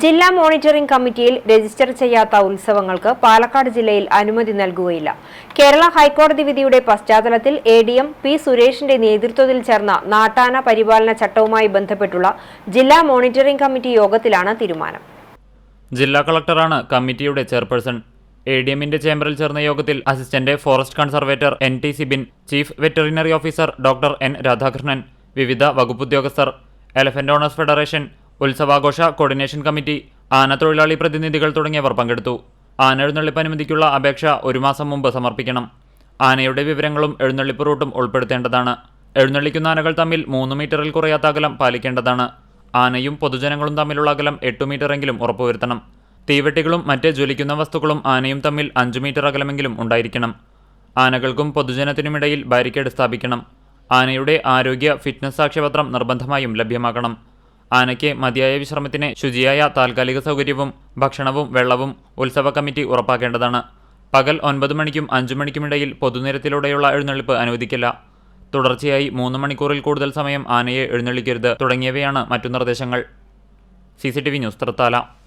ജില്ലാ മോണിറ്ററിംഗ് കമ്മിറ്റിയിൽ രജിസ്റ്റർ ചെയ്യാത്ത ഉത്സവങ്ങൾക്ക് പാലക്കാട് ജില്ലയിൽ അനുമതി നൽകുകയില്ല. കേരള ഹൈക്കോടതി വിധിയുടെ പശ്ചാത്തലത്തിൽ എ ഡി എം പി സുരേഷിന്റെ നേതൃത്വത്തിൽ ചേർന്ന നാട്ടാന പരിപാലന ചട്ടവുമായി ബന്ധപ്പെട്ടുള്ള ജില്ലാ മോണിറ്ററിംഗ് കമ്മിറ്റി യോഗത്തിലാണ് തീരുമാനം. ജില്ലാ കളക്ടറാണ് കമ്മിറ്റിയുടെ ചെയർപേഴ്സൺ. എ ഡി എമ്മിന്റെ ചേംബറിൽ ചേർന്ന യോഗത്തിൽ assistant forest conservator N T Sibin chief veterinary officer doctor N Radhakrishnan വിവിധ വകുപ്പുദ്യോഗസ്ഥർ എലഫന്റ് ഓണേഴ്സ് ഫെഡറേഷൻ ഉത്സവാഘോഷ കോർഡിനേഷൻ കമ്മിറ്റി ആന തൊഴിലാളി പ്രതിനിധികൾ തുടങ്ങിയവർ പങ്കെടുത്തു. ആന എഴുന്നള്ളിപ്പ് അനുമതിക്കുള്ള അപേക്ഷ ഒരു മാസം മുമ്പ് സമർപ്പിക്കണം. ആനയുടെ വിവരങ്ങളും എഴുന്നള്ളിപ്പ് റൂട്ടും ഉൾപ്പെടുത്തേണ്ടതാണ്. എഴുന്നള്ളിക്കുന്ന ആനകൾ തമ്മിൽ മൂന്ന് മീറ്ററിൽ കുറയാത്ത അകലം പാലിക്കേണ്ടതാണ്. ആനയും പൊതുജനങ്ങളും തമ്മിലുള്ള അകലം എട്ട് മീറ്ററെങ്കിലും ഉറപ്പുവരുത്തണം. തീവെട്ടികളും മറ്റ് ജ്വലിക്കുന്ന വസ്തുക്കളും ആനയും തമ്മിൽ അഞ്ച് മീറ്റർ അകലമെങ്കിലും ഉണ്ടായിരിക്കണം. ആനകൾക്കും പൊതുജനത്തിനുമിടയിൽ ബാരിക്കേഡ് സ്ഥാപിക്കണം. ആനയുടെ ആരോഗ്യ ഫിറ്റ്നസ് സാക്ഷ്യപത്രം നിർബന്ധമായും ലഭ്യമാക്കണം. ആനയ്ക്ക് മതിയായ വിശ്രമത്തിന് ശുചിയായ താൽക്കാലിക സൗകര്യവും ഭക്ഷണവും വെള്ളവും ഉത്സവ കമ്മിറ്റി ഉറപ്പാക്കേണ്ടതാണ്. പകൽ ഒൻപത് മണിക്കും അഞ്ചു മണിക്കുമിടയിൽ പൊതുനിരത്തിലൂടെയുള്ള എഴുന്നള്ളിപ്പ് അനുവദിക്കില്ല. തുടർച്ചയായി മൂന്ന് മണിക്കൂറിൽ കൂടുതൽ സമയം ആനയെ എഴുന്നള്ളിക്കരുത് തുടങ്ങിയവയാണ് മറ്റു നിർദ്ദേശങ്ങൾ. C news Thrithala.